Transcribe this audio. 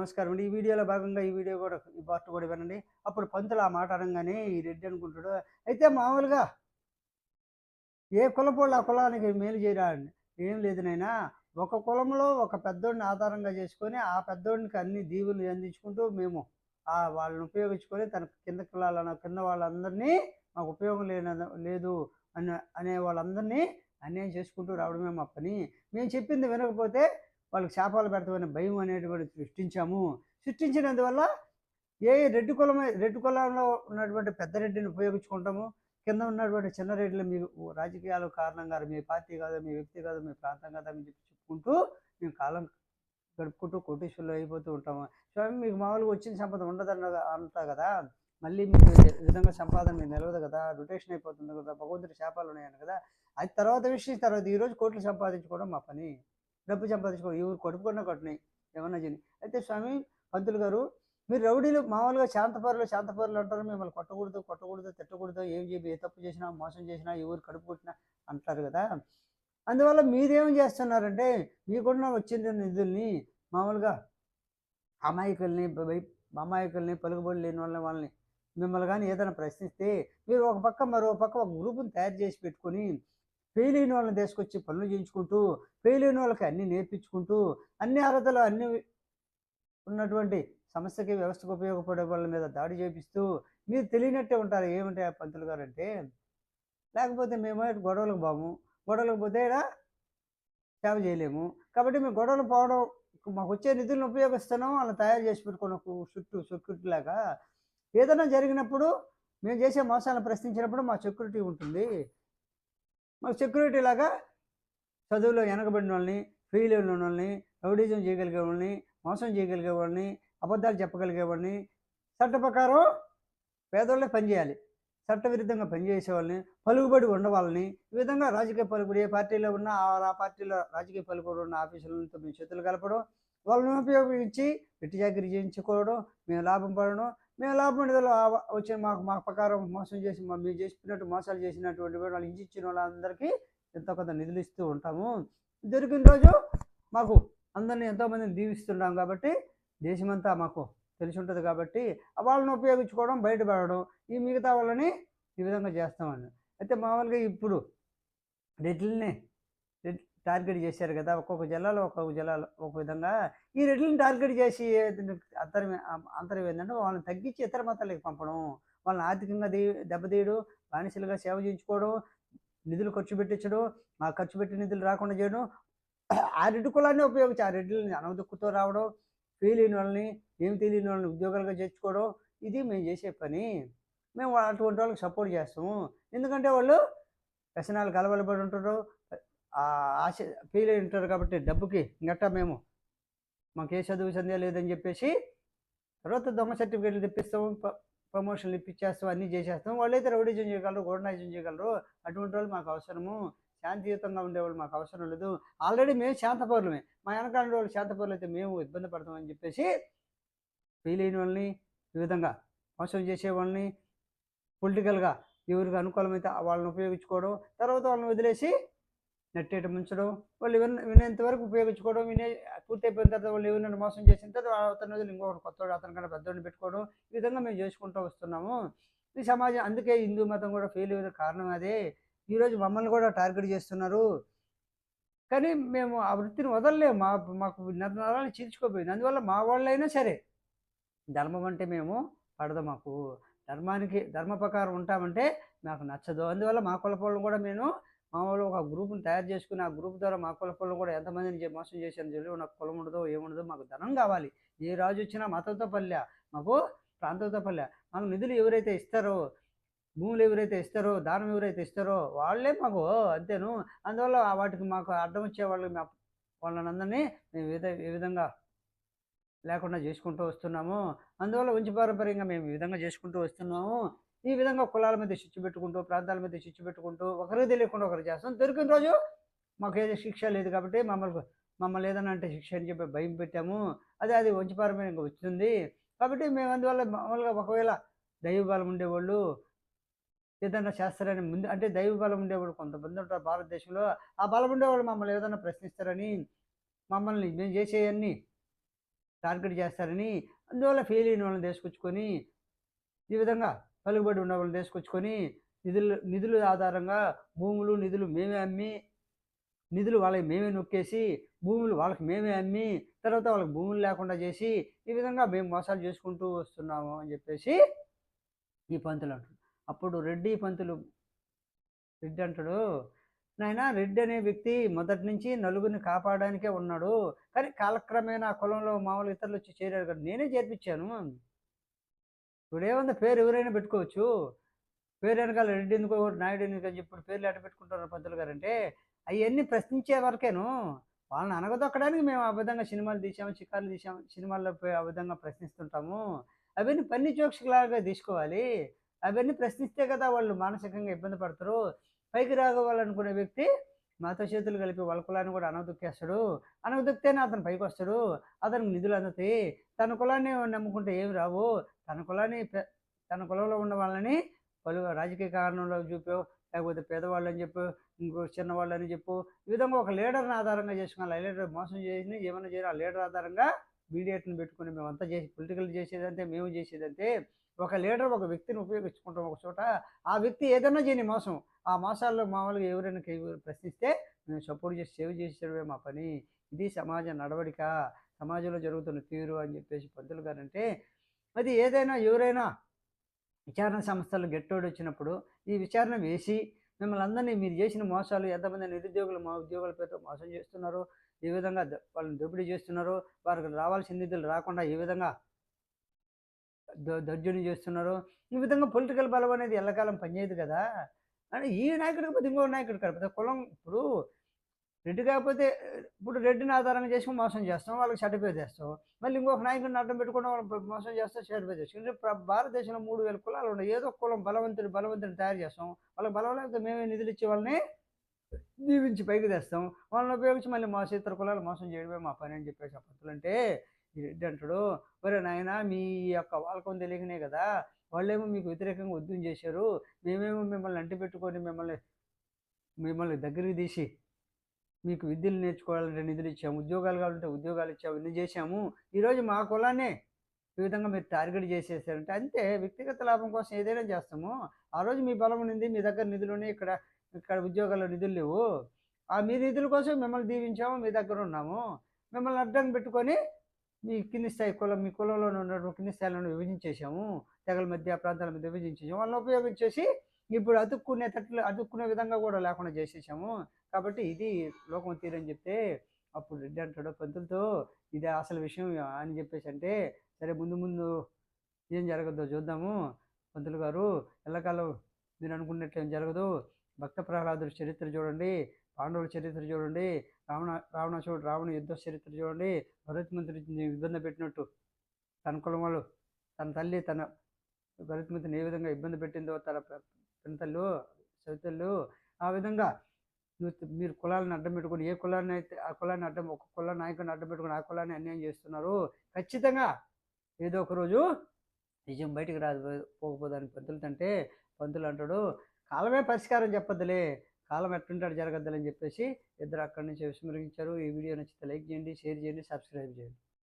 నమస్కారం అండి. ఈ వీడియోలో భాగంగా ఈ వీడియో కూడా ఈ పార్ట్ కూడా వినండి. అప్పుడు పంతులు ఆ మాట అనగానే ఈ రెడ్డి అనుకుంటాడు అయితే మామూలుగా ఏ కులపోళ్ళు ఆ కులానికి మేలు చేయరా ఏం లేదు నైనా ఒక కులంలో ఒక పెద్దోడిని ఆధారంగా చేసుకొని ఆ పెద్దోడికి అన్ని దీవులు అందించుకుంటూ మేము ఆ వాళ్ళని ఉపయోగించుకొని తన కింద కులాలను కింద వాళ్ళందరినీ మాకు ఉపయోగం లేన లేదు అని అనే వాళ్ళందరినీ అన్యాయం చేసుకుంటూ రావడమే మా పని. మేము చెప్పింది వినకపోతే వాళ్ళకి శాపాలు పెడతామనే భయం అనేటువంటి సృష్టించాము. సృష్టించినందువల్ల ఏ రెడ్డి కులం రెడ్డి కులంలో ఉన్నటువంటి పెద్ద రెడ్డిని ఉపయోగించుకుంటాము. కింద ఉన్నటువంటి చిన్న రెడ్డిలు మీ రాజకీయాల కారణంగా మీ పార్టీ కాదు మీ వ్యక్తి కాదు మీ ప్రాంతం కాదు అని చెప్పి చెప్పుకుంటూ మేము కాలం గడుపుకుంటూ కోటీశ్వరులు అయిపోతూ ఉంటాము. స్వామి మీకు మామూలుగా వచ్చిన సంపద ఉండదన్న అంటా కదా? మళ్ళీ మీకు విధంగా సంపాదన మీకు నిలవదు కదా? రొటేషన్ అయిపోతుంది కదా? భగవంతుడి శాపాలు ఉన్నాయని కదా? అది తర్వాత విషయం తర్వాత ఈరోజు కోట్లు సంపాదించుకోవడం మా పని. డబ్బు సంపాదించుకో ఎవరు కొట్టుకున్నా కొట్టినాయి ఏమన్నా చేయని అయితే స్వామి పంతులు గారు మీరు రౌడీలు మామూలుగా శాంతపరులు శాంతపరులు అంటారు మిమ్మల్ని కొట్టకూడదు కొట్టకూడదు తిట్టకూడదు ఏం చెప్పి ఏ తప్పు చేసినా మోసం చేసినా ఎవరు కడుపు కొట్టినా అంటారు కదా. అందువల్ల మీరేం చేస్తున్నారంటే మీకున్న వచ్చిన నిధుల్ని మామూలుగా అమాయకుల్ని అమాయకుల్ని పలుకుబడి లేని వాళ్ళని వాళ్ళని మిమ్మల్ని కానీ ఏదైనా ప్రశ్నిస్తే మీరు ఒక పక్క మరో పక్క ఒక గ్రూపుని తయారు చేసి పెట్టుకొని ఫెయిల్ అయిన వాళ్ళని తీసుకొచ్చి పనులు చేయించుకుంటూ ఫెయిల్ అయిన వాళ్ళకి అన్నీ నేర్పించుకుంటూ అన్ని అర్హతలు అన్ని ఉన్నటువంటి సమస్యకి వ్యవస్థకు ఉపయోగపడే వాళ్ళ మీద దాడి చేపిస్తూ మీరు తెలియనట్టే ఉంటారు. ఏమంటే ఆ పంతులు గారు అంటే లేకపోతే మేము గొడవలకు బాము. గొడవలకు పోతే సేవ చేయలేము. కాబట్టి మేము గొడవలు పోవడం మాకు వచ్చే నిధులను ఉపయోగిస్తున్నాం వాళ్ళని తయారు చేసి పెట్టుకున్న చుట్టూ సెక్యూరిటీ లాగా. ఏదైనా జరిగినప్పుడు మేము చేసే మోసాలను ప్రశ్నించినప్పుడు మా సెక్యూరిటీ ఉంటుంది. మరి సెక్యూరిటీ లాగా చదువులో వెనకబడిన వాళ్ళని ఫెయిల్ అయిన వాళ్ళని రౌడీజం చేయగలిగే వాళ్ళని మోసం చేయగలిగే వాళ్ళని అబద్ధాలు చెప్పగలిగే వాళ్ళని చట్ట ప్రకారం పేదోళ్ళే పనిచేయాలి చట్టవిరుద్ధంగా పనిచేసే వాళ్ళని పలుకుబడి ఉన్న వాళ్ళని ఈ విధంగా రాజకీయ పలుకుబడి ఏ పార్టీలో ఉన్నా ఆ పార్టీలో రాజకీయ పలుకుబడి ఉన్న ఆఫీసులతో మేము చేతులు కలపడం వాళ్ళని ఉపయోగించి పెట్టి చాకరీ చేయించుకోవడం మేము లాభం పడడం మేము లాభం పడేదాలో వచ్చే మాకు మా ప్రకారం మోసం చేసి మా మేము చేసినట్టు మోసాలు చేసినటువంటి వాళ్ళు ఇంచిచ్చిన వాళ్ళందరికీ ఎంతో కొంత నిధులు ఇస్తూ ఉంటాము. దొరికిన రోజు మాకు అందరినీ ఎంతోమందిని దీవిస్తున్నాం కాబట్టి దేశమంతా మాకు తెలిసి ఉంటుంది కాబట్టి వాళ్ళని ఉపయోగించుకోవడం బయటపడడం ఈ మిగతా వాళ్ళని ఈ విధంగా చేస్తామని. అయితే మామూలుగా ఇప్పుడు రెడ్లని రెడ్ టార్గెట్ చేశారు కదా ఒక్కొక్క జిల్లాలో ఒక్కొక్క జిల్లాలో ఒక విధంగా ఈ రెడ్లను టార్గెట్ చేసి అంతరం అంతరం ఏంటంటే వాళ్ళని తగ్గించి ఇతర మతాలకు పంపడం వాళ్ళని ఆర్థికంగా దీ దెబ్బతీయడం బానిసలుగా సేవ చేయించుకోవడం నిధులు ఖర్చు పెట్టించడం ఆ ఖర్చు పెట్టి నిధులు రాకుండా చేయడం ఆ రెడ్డి కులాన్ని ఉపయోగించి ఆ రెడ్డిని అనవదుక్కుతో రావడం ఫెయిల్ అయిన వాళ్ళని ఏమి తెలియని వాళ్ళని ఉద్యోగాలుగా చేర్చుకోవడం ఇది మేము చేసే పని. మేము అటువంటి వాళ్ళకి సపోర్ట్ చేస్తాము. ఎందుకంటే వాళ్ళు వ్యసనాలు కలవలబడి ఉంటారు ఆశ ఫీల్ అయి ఉంటారు కాబట్టి డబ్బుకి గట్టా మేము మాకు ఏ చదువు సందే లేదని చెప్పేసి తర్వాత దొంగ సర్టిఫికేట్లు తెప్పిస్తాము ప్రమోషన్లు ఇప్పించేస్తాం అన్నీ చేసేస్తాం. వాళ్ళైతే రౌడీజం చేయగలరు గోడనాయిజం చేయగలరు. అటువంటి వాళ్ళు మాకు అవసరము. శాంతియుతంగా ఉండేవాళ్ళు మాకు అవసరం లేదు. ఆల్రెడీ మేము శాంతపౌరులమే. మా వెనకాల వాళ్ళు శాంతపౌరులు అయితే మేము ఇబ్బంది పడతామని చెప్పేసి ఫీల్ అయిన వాళ్ళని ఈ విధంగా మోసం చేసే వాళ్ళని పొలిటికల్గా ఎవరికి అనుకూలమైతే వాళ్ళని ఉపయోగించుకోవడం తర్వాత వాళ్ళని వదిలేసి నెట్టేట ముంచడం వాళ్ళు విన్న వినేంత వరకు ఉపయోగించుకోవడం వినే పూర్తి అయిపోయిన తర్వాత వాళ్ళు ఎవరినైనా మోసం చేసిన తర్వాత అతని రోజులు ఇంకొకటి కొత్తవాడు అతనికన్నా పెద్దవాడిని పెట్టుకోవడం ఈ విధంగా మేము చేసుకుంటూ వస్తున్నాము. ఈ సమాజం అందుకే హిందూ మతం కూడా ఫెయిల్ అయిన కారణం అదే. ఈరోజు మమ్మల్ని కూడా టార్గెట్ చేస్తున్నారు. కానీ మేము ఆ వృత్తిని వదలలేము. మా మాకు నరాలు చీల్చుకోపోయింది అందువల్ల మా వాళ్ళైనా సరే ధర్మం అంటే మేము పడదు మాకు. ధర్మానికి ధర్మ ప్రకారం ఉంటామంటే నాకు నచ్చదు. అందువల్ల మా కులపోళ్ళను కూడా నేను మామూలు ఒక గ్రూప్ని తయారు చేసుకుని ఆ గ్రూప్ ద్వారా మా కులపల్లో కూడా ఎంతమందిని మోసం చేశాను చెప్పి నాకు కులం ఉండదో ఏముండదో మాకు ధనం కావాలి. ఏ రాజు వచ్చినా మతంతో పల్లె మాకు ప్రాంతంతో పల్లె. మాకు నిధులు ఎవరైతే ఇస్తారో భూములు ఎవరైతే ఇస్తారో దానం ఎవరైతే ఇస్తారో వాళ్ళే మాకు అంతేను. అందువల్ల వాటికి మాకు అర్థం వచ్చే వాళ్ళు మా వాళ్ళని అందరినీ మేము ఏ విధ- ఏ విధంగా లేకుండా చేసుకుంటూ వస్తున్నాము. అందువల్ల వంశ పారంపర్యంగా మేము ఈ విధంగా చేసుకుంటూ వస్తున్నాము. ఈ విధంగా కులాల మీద శిక్ష పెట్టుకుంటూ ప్రాంతాల మీద శిక్ష పెట్టుకుంటూ ఒకరికి తెలియకుండా ఒకరు చేస్తాం. దొరికిన రోజు మాకు ఏదో శిక్ష లేదు కాబట్టి మమ్మల్ని మమ్మల్ని ఏదైనా అంటే శిక్ష అని చెప్పి భయం పెట్టాము. అదే అది వంచుపరమైన ఇంకా వచ్చింది. కాబట్టి మేము అందువల్ల మామూలుగా ఒకవేళ దైవ బలం ఉండేవాళ్ళు ఏదైనా చేస్తారని ముందు అంటే దైవ బలం ఉండేవాడు కొంతమంది ఉంటారు భారతదేశంలో. ఆ బలం ఉండేవాళ్ళు మమ్మల్ని ఏదైనా ప్రశ్నిస్తారని మమ్మల్ని మేము చేసేయన్ని టార్గెట్ చేస్తారని అందువల్ల ఫెయిల్ అయిన వాళ్ళని తీసుకొచ్చుకొని ఈ విధంగా పలుకుబడి ఉన్న వాళ్ళని తీసుకొచ్చుకొని నిధులు నిధుల ఆధారంగా భూములు నిధులు మేమే అమ్మి నిధులు వాళ్ళకి మేమే నొక్కేసి భూములు వాళ్ళకి మేమే అమ్మి తర్వాత వాళ్ళకి భూములు లేకుండా చేసి ఈ విధంగా మేము మోసాలు చేసుకుంటూ వస్తున్నాము అని చెప్పేసి ఈ పంతులు అంటాడు. అప్పుడు రెడ్డి పంతులు రెడ్డి అంటాడు నాయన రెడ్డి అనే వ్యక్తి మొదటి నుంచి నలుగురిని కాపాడడానికే ఉన్నాడు. కానీ కాలక్రమేణా కులంలో మామూలు ఇతరులు వచ్చి చేరారు కదా నేనే చేర్పించాను. ఇప్పుడు ఏముంది? పేరు ఎవరైనా పెట్టుకోవచ్చు. పేరు వెనకాల రెడ్డి ఎందుకో నాయుడు ఎందుకు అని చెప్పి పేర్లు ఎట్ట పెట్టుకుంటారు పంతులు గారు అంటే అవన్నీ ప్రశ్నించే వరకేను. వాళ్ళని అనగదొక్కడానికి మేము ఆ విధంగా సినిమాలు తీసాము చికార్లు తీసాము సినిమాల్లో ఆ విధంగా ప్రశ్నిస్తుంటాము. అవన్నీ పన్ని చోక్షకులాగా తీసుకోవాలి. అవన్నీ ప్రశ్నిస్తే కదా వాళ్ళు మానసికంగా ఇబ్బంది పడతారు. పైకి రాగవాలనుకునే వ్యక్తి మాతో చేతులు కలిపి వాళ్ళ కులాన్ని కూడా అనగదొక్కేస్తాడు. అనగదొక్కితేనే అతను పైకి వస్తాడు అతనికి నిధులు అందుతాయి. తన కులాన్ని నమ్ముకుంటే ఏమి రావు. తన కులాన్ని తన కులంలో ఉన్న వాళ్ళని పలు రాజకీయ కారణంలో చూపో లేకపోతే పేదవాళ్ళు అని చెప్పు ఇంకో చిన్నవాళ్ళని చెప్పు. ఈ విధంగా ఒక లీడర్ని ఆధారంగా చేసుకుని ఆ లీడర్ మోసం చేసి ఏమైనా చేయాలి ఆ లీడర్ ఆధారంగా మీడియేట్ని పెట్టుకుని మేమంతా చేసి పొలిటికల్ చేసేదంటే మేము చేసేదంటే ఒక లీడర్ ఒక వ్యక్తిని ఉపయోగించుకుంటాం ఒక చోట. ఆ వ్యక్తి ఏదైనా చేయని మోసం. ఆ మోసాల్లో మామూలుగా ఎవరైనా ప్రశ్నిస్తే మేము సపోర్ట్ చేసి సేవ్ చేసేయడమే మా పని. ఇది సమాజ నడవడిక. సమాజంలో జరుగుతున్న తీరు అని చెప్పేసి పంతులు గారు అంటే అది ఏదైనా ఎవరైనా విచారణ సంస్థలు గెట్టోడు వచ్చినప్పుడు ఈ విచారణ వేసి మిమ్మల్ని అందరినీ మీరు చేసిన మోసాలు ఎంతమంది నిరుద్యోగులు మా ఉద్యోగుల పేరుతో మోసం చేస్తున్నారు ఏ విధంగా వాళ్ళని దోపిడీ చేస్తున్నారు వారికి రావాల్సిన నిధులు రాకుండా ఏ విధంగా దర్జుని చేస్తున్నారు ఈ విధంగా పొలిటికల్ బలం అనేది ఎల్లకాలం పనిచేయదు కదా. అంటే ఈ నాయకుడు పోతే ఇంకో నాయకుడు కాకపోతే కులం ఇప్పుడు రెడ్డి కాకపోతే ఇప్పుడు రెడ్డిని ఆధారంగా చేసుకుని మోసం చేస్తాం వాళ్ళకి సర్టిఫికేట్ చేస్తాం మళ్ళీ ఇంకొక నాయకుడిని అడ్డం పెట్టుకుని వాళ్ళు మోసం చేస్తాం సర్టిఫికేట్ చేస్తాం భారతదేశంలో మూడు వేల కులాలు ఉన్నాయి. ఏదో కులం బలవంతుని బలవంతుని తయారు చేస్తాం. వాళ్ళకి బలం లేకపోతే మేమే నిధులు ఇచ్చే వాళ్ళని దీవించి పైకి తెస్తాం. వాళ్ళని ఉపయోగించి మళ్ళీ మోస ఇతర కులాలు మోసం చేయడమే మా పని అని చెప్పేసి ఆ పంతులు అంటే ఈ రెడ్డి అంటాడు ఒరే నాయన మీ యొక్క వాళ్ళకం తెలియకనే కదా. వాళ్ళేమో మీకు వ్యతిరేకంగా ఉద్యమం చేశారు. మేమేమో మిమ్మల్ని అంటి పెట్టుకొని మిమ్మల్ని మిమ్మల్ని దగ్గరికి తీసి మీకు విద్యలు నేర్చుకోవాలంటే నిధులు ఇచ్చాము ఉద్యోగాలు కావాలంటే ఉద్యోగాలు ఇచ్చాము ఇన్ని చేశాము. ఈరోజు మా కులానే ఈ విధంగా మీరు టార్గెట్ చేసేసారంటే అంతే వ్యక్తిగత లాభం కోసం ఏదైనా చేస్తాము. ఆ రోజు మీ బలం ఉంది మీ దగ్గర నిధులు ఉన్నాయి ఇక్కడ ఇక్కడ ఉద్యోగాల్లో నిధులు లేవు. ఆ మీ నిధుల కోసం మిమ్మల్ని దీవించాము మీ దగ్గర ఉన్నాము. మిమ్మల్ని అడ్డం పెట్టుకొని మీ కింది స్థాయి కులం మీ కులంలో ఉన్నటువంటి కింది స్థాయిలను విభజించేసాము తెగల మధ్య ప్రాంతాల మధ్య విభజించేసాము వాళ్ళని ఉపయోగించేసి ఇప్పుడు అతుక్కునే తట్లు అతుక్కునే విధంగా కూడా లేకుండా చేసేసాము కాబట్టి ఇది లోకం తీరని చెప్తే అప్పుడు రెడ్డి అంటాడు పంతులతో ఇది అసలు విషయం అని చెప్పేసి అంటే సరే ముందు ముందు ఏం జరగదో చూద్దాము. పంతులు గారు ఎల్లకాలం మీరు అనుకున్నట్లు ఏం జరగదు. భక్త ప్రహ్లాదుడి చరిత్ర చూడండి పాండవుల చరిత్ర చూడండి రావణ రావణాసుడు రావణ యుద్ధ చరిత్ర చూడండి భరతమంత్రిని ఇబ్బంది పెట్టినట్టు తన కులం వాళ్ళు తన తల్లి తన భరతమంత్రిని ఏ విధంగా ఇబ్బంది పెట్టిందో తన ప్ర- పెంతలు సవితలు ఆ విధంగా నువ్వు మీరు కులాలను అడ్డం పెట్టుకుని ఏ కులాన్ని అయితే ఆ కులాన్ని అడ్డం ఒక కుల నాయకుని అడ్డం పెట్టుకుని ఆ కులాన్ని అన్యాయం చేస్తున్నారు ఖచ్చితంగా ఏదో ఒక రోజు నిజం బయటికి రాదు పోకపోదానికి పంతులు అంటే పంతులు అంటాడు కాలమే పరిష్కారం చెప్పద్దులే కాలం ఎట్టుంటాడు జరగద్దులని చెప్పేసి ఇద్దరు అక్కడి నుంచి విస్మరించారు ఈ వీడియో నచ్చితే లైక్ చేయండి షేర్ చేయండి సబ్స్క్రైబ్ చేయండి.